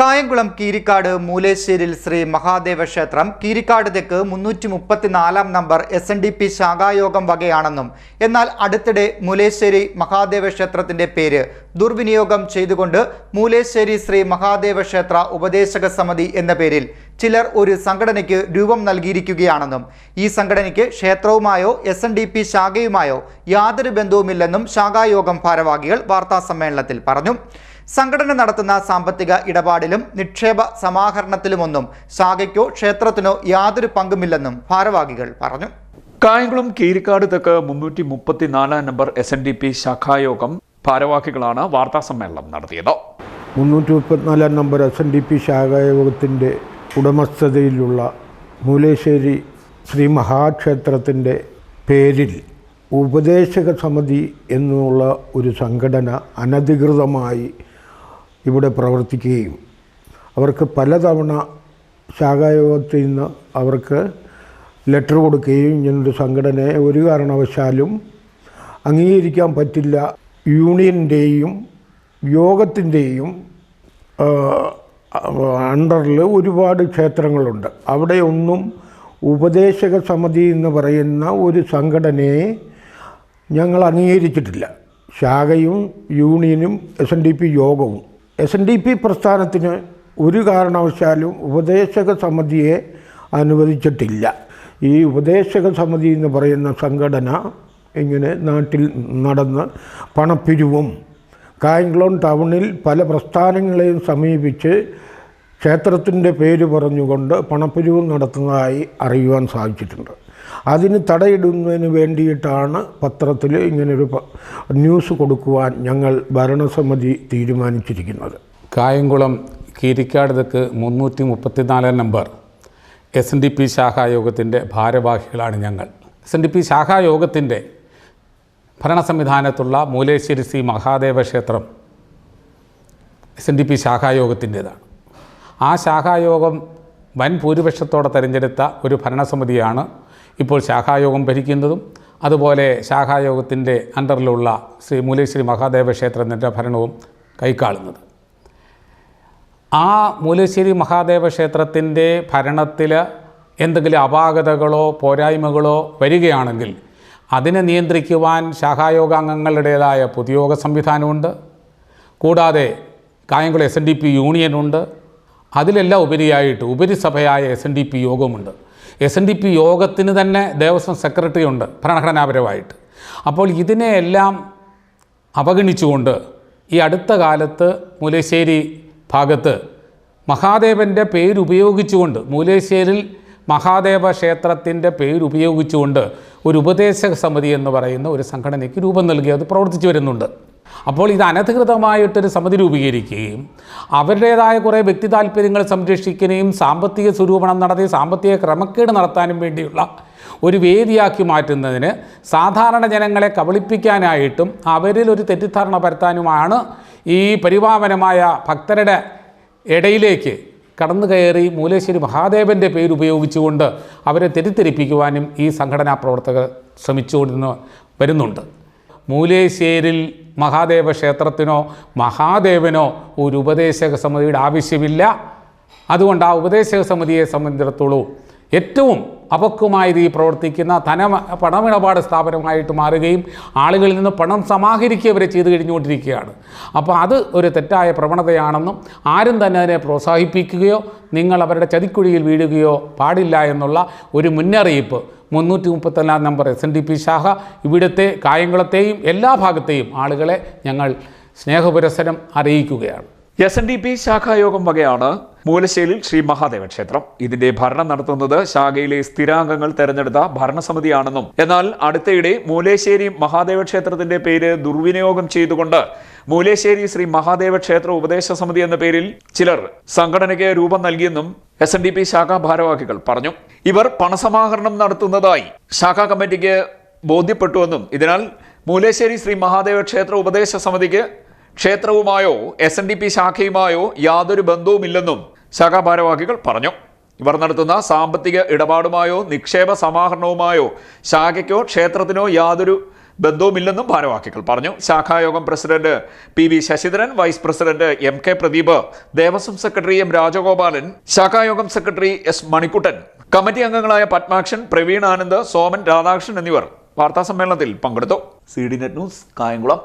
കായംകുളം കീരിക്കാട് മൂലേശ്ശേരിൽ ശ്രീ മഹാദേവ ക്ഷേത്രം കീരിക്കാട് തെക്ക് മുന്നൂറ്റി മുപ്പത്തിനാലാം number S N D P ശാഖായോഗം വകയാണെന്നും എന്നാൽ അടുത്തിടെ മൂലേശ്ശേരി മഹാദേവ ക്ഷേത്രത്തിന്റെ പേര് ദുർവിനിയോഗം ചെയ്തുകൊണ്ട് മൂലേശ്ശേരി ശ്രീ മഹാദേവ ക്ഷേത്ര ഉപദേശക സമിതി എന്ന പേരിൽ ചിലർ ഒരു സംഘടനയ്ക്ക് രൂപം നൽകിയിരിക്കുകയാണെന്നും ഈ സംഘടനയ്ക്ക് ക്ഷേത്രവുമായോ എസ് എൻ ഡി പി ശാഖയുമായോ യാതൊരു ബന്ധവുമില്ലെന്നും ശാഖായോഗം ഭാരവാഹികൾ വാർത്താസമ്മേളനത്തിൽ പറഞ്ഞു. സംഘടന നടത്തുന്ന സാമ്പത്തിക ഇടപാടിലും നിക്ഷേപ സമാഹരണത്തിലുമൊന്നും ശാഖയ്ക്കോ ക്ഷേത്രത്തിനോ യാതൊരു പങ്കുമില്ലെന്നും ഭാരവാഹികൾ പറഞ്ഞു. കായംകുളം കീരിക്കാട് തെക്ക് മുന്നൂറ്റി മുപ്പത്തിനാലാം number S N D P ശാഖായോഗം ഭാരവാഹികളാണ് വാർത്താ സമ്മേളനം നടത്തിയത്. മുന്നൂറ്റി മുപ്പത്തിനാലാം number S N D P ശാഖായോഗത്തിന്റെ ഉടമസ്ഥതയിലുള്ള മൂലേശ്ശേരി ശ്രീ മഹാക്ഷേത്രത്തിന്റെ പേരിൽ ഉപദേശക സമിതി എന്നുള്ള ഒരു സംഘടന അനധികൃതമായി ഇവിടെ പ്രവർത്തിക്കുകയും. അവർക്ക് പലതവണ ശാഖായോഗത്തിൽ നിന്ന് അവർക്ക് ലെറ്റർ കൊടുക്കുകയും ഇങ്ങനൊരു സംഘടനയെ ഒരു കാരണവശാലും അംഗീകരിക്കാൻ പറ്റില്ല. യൂണിയന്റെയും യോഗത്തിന്റെയും അണ്ടറിൽ ഒരുപാട് ക്ഷേത്രങ്ങളുണ്ട്. അവിടെയൊന്നും ഉപദേശക സമിതി എന്ന് പറയുന്ന ഒരു സംഘടനയെ ഞങ്ങൾ അംഗീകരിച്ചിട്ടില്ല. ശാഖയും യൂണിയനും എസ് എൻ ഡി പി യോഗവും എസ് എൻ ഡി പി പ്രസ്ഥാനത്തിന് ഒരു കാരണവശാലും ഉപദേശക സമിതിയെ അനുവദിച്ചിട്ടില്ല. ഈ ഉപദേശക സമിതി എന്ന് പറയുന്ന സംഘടന ഇങ്ങനെ നാട്ടിൽ നടന്ന് പണപ്പിരിവും കായംകുളം ടൗണിൽ പല പ്രസ്ഥാനങ്ങളെയും സമീപിച്ച് ക്ഷേത്രത്തിന്റെ പേര് പറഞ്ഞുകൊണ്ട് പണപ്പിരിവ് നടത്തുന്നതായി അറിയുവാൻ സാധിച്ചിട്ടുണ്ട്. അതിന് തടയിടുന്നതിന് വേണ്ടിയിട്ടാണ് പത്രത്തിൽ ഇങ്ങനൊരു ന്യൂസ് കൊടുക്കുവാൻ ഞങ്ങൾ ഭരണസമിതി തീരുമാനിച്ചിരിക്കുന്നത്. കായംകുളം കീരിക്കാട് തെക്ക് മുന്നൂറ്റി മുപ്പത്തിനാലാം number. S N D P ശാഖായോഗത്തിന്റെ ഭാരവാഹികളാണ് ഞങ്ങൾ. എസ് എൻ ഡി പി ശാഖായോഗത്തിന്റെ ഭരണ സംവിധാനത്തുള്ള മൂലേശ്വരി ശ്രീ മഹാദേവ ക്ഷേത്രം എസ് എൻ ഡി പി ശാഖായോഗത്തിന്റേതാണ്. ആ ശാഖായോഗം വൻ ഭൂരിപക്ഷത്തോടെ തെരഞ്ഞെടുത്ത ഒരു ഭരണസമിതിയാണ് ഇപ്പോൾ ശാഖായോഗം ഭരിക്കുന്നതും. അതുപോലെ ശാഖായോഗത്തിന്റെ അണ്ടറിലുള്ള ശ്രീ മൂലേശ്വരി മഹാദേവ ക്ഷേത്രത്തിന്റെ ഭരണവും കൈക്കാളുന്നത്. ആ മൂലശ്ശേരി മഹാദേവ ക്ഷേത്രത്തിന്റെ ഭരണത്തിൽ എന്തെങ്കിലും അപാകതകളോ പോരായ്മകളോ വരികയാണെങ്കിൽ അതിനെ നിയന്ത്രിക്കുവാൻ ശാഖായോഗാംഗങ്ങളുടേതായ പുതിയോഗ സംവിധാനമുണ്ട്. കൂടാതെ Kayamkulam S N D P യൂണിയനുണ്ട്. അതിലെല്ലാം ഉപരിയായിട്ട് ഉപരിസഭയായ എസ് എൻ ഡി പി യോഗമുണ്ട്. എസ് എൻ ഡി പി യോഗത്തിന് തന്നെ ദേവസ്വം സെക്രട്ടറി ഉണ്ട് ഭരണഘടനാപരമായിട്ട്. അപ്പോൾ ഇതിനെയെല്ലാം അവഗണിച്ചുകൊണ്ട് ഈ അടുത്ത കാലത്ത് മൂലേശ്ശേരി ഭാഗത്ത് മഹാദേവന്റെ പേരുപയോഗിച്ചുകൊണ്ട് മൂലേശ്ശേരിൽ മഹാദേവ ക്ഷേത്രത്തിന്റെ പേരുപയോഗിച്ചുകൊണ്ട് ഒരു ഉപദേശക സമിതി എന്ന് പറയുന്ന ഒരു സംഘടനയ്ക്ക് രൂപം നൽകി അത് പ്രവർത്തിച്ചു വരുന്നുണ്ട്. അപ്പോൾ ഇത് അനധികൃതമായിട്ടൊരു സമിതി രൂപീകരിക്കുകയും അവരുടേതായ കുറേ വ്യക്തി താല്പര്യങ്ങൾ സംരക്ഷിക്കുകയും സാമ്പത്തിക സ്വരൂപണം നടത്തി സാമ്പത്തിക ക്രമക്കേട് നടത്താനും വേണ്ടിയുള്ള ഒരു വേദിയാക്കി മാറ്റുന്നതിന് സാധാരണ ജനങ്ങളെ കബളിപ്പിക്കാനായിട്ടും അവരിൽ ഒരു തെറ്റിദ്ധാരണ പരത്താനുമാണ് ഈ പരിപാവനമായ ഭക്തരുടെ ഇടയിലേക്ക് കടന്നു കയറി മൂലേശ്വരി മഹാദേവന്റെ പേരുപയോഗിച്ചുകൊണ്ട് അവരെ തെറ്റിദ്ധരിപ്പിക്കുവാനും ഈ സംഘടനാ പ്രവർത്തകർ ശ്രമിച്ചുകൊണ്ടിരുന്ന വരുന്നുണ്ട്. മൂലേശ്ശേരിൽ മഹാദേവ ക്ഷേത്രത്തിനോ മഹാദേവനോ ഒരു ഉപദേശക സമിതിയുടെ ആവശ്യമില്ല. അതുകൊണ്ട് ആ ഉപദേശക സമിതിയെ സംബന്ധിച്ചിടത്തോളം ഏറ്റവും അപക്വമായ രീതിയിൽ പ്രവർത്തിക്കുന്ന ധന പണമിടപാട് സ്ഥാപനമായിട്ട് മാറുകയും ആളുകളിൽ നിന്ന് പണം സമാഹരിക്കുക വരെ ചെയ്തു കഴിഞ്ഞുകൊണ്ടിരിക്കുകയാണ്. അപ്പോൾ അത് ഒരു തെറ്റായ പ്രവണതയാണെന്നും ആരും തന്നെ അതിനെ പ്രോത്സാഹിപ്പിക്കുകയോ നിങ്ങൾ അവരുടെ ചതിക്കുഴിയിൽ വീഴുകയോ പാടില്ല എന്നുള്ള ഒരു മുന്നറിയിപ്പ് മുന്നൂറ്റി മുപ്പത്തൊന്നാം number S N D P ശാഖ ഇവിടുത്തെ കായംകുളത്തെയും എല്ലാ ഭാഗത്തെയും ആളുകളെ ഞങ്ങൾ സ്നേഹപുരസരം അറിയിക്കുകയാണ്. എസ് എൻ ഡി പി ശാഖായോഗം വകയാണ് മൂലശ്ശേരിൽ ശ്രീ മഹാദേവ ക്ഷേത്രം. ഇതിന്റെ ഭരണം നടത്തുന്നത് ശാഖയിലെ സ്ഥിരാംഗങ്ങൾ തെരഞ്ഞെടുത്ത ഭരണസമിതിയാണെന്നും എന്നാൽ അടുത്തയിടെ മൂലേശ്ശേരി മഹാദേവ ക്ഷേത്രത്തിന്റെ പേര് ദുർവിനിയോഗം ചെയ്തുകൊണ്ട് മൂലേശ്ശേരി ശ്രീ മഹാദേവ ക്ഷേത്ര ഉപദേശ സമിതി എന്ന പേരിൽ ചിലർ സംഘടനയ്ക്ക് രൂപം നൽകിയെന്നും എസ് എൻ ഡി പി ശാഖാ ഭാരവാഹികൾ പറഞ്ഞു. ഇവർ പണസമാഹരണം നടത്തുന്നതായി ശാഖാ കമ്മിറ്റിക്ക് ബോധ്യപ്പെട്ടുവെന്നും ഇതിനാൽ മൂലേശ്ശേരി ശ്രീ മഹാദേവ ക്ഷേത്ര ഉപദേശ സമിതിക്ക് ക്ഷേത്രവുമായോ എസ് എൻ ഡി പി ശാഖയുമായോ യാതൊരു ബന്ധവുമില്ലെന്നും ശാഖാ പറഞ്ഞു. ഇവർ നടത്തുന്ന സാമ്പത്തിക ഇടപാടുമായോ നിക്ഷേപ സമാഹരണവുമായോ ശാഖയ്ക്കോ ക്ഷേത്രത്തിനോ യാതൊരു ബന്ധവുമില്ലെന്നും ഭാരവാഹികൾ പറഞ്ഞു. ശാഖായോഗം president P V Sasidharan vice president M K Pradeep Devaswom secretary M Rajagopalan ശാഖായോഗം secretary S Manikuttan committee അംഗങ്ങളായ പത്മാക്ഷൻ പ്രവീൺ ആനന്ദ് സോമൻ രാധാകൃഷ്ണൻ എന്നിവർ വാർത്താ സമ്മേളനത്തിൽ പങ്കെടുത്തു. C D net news Kayamkulam.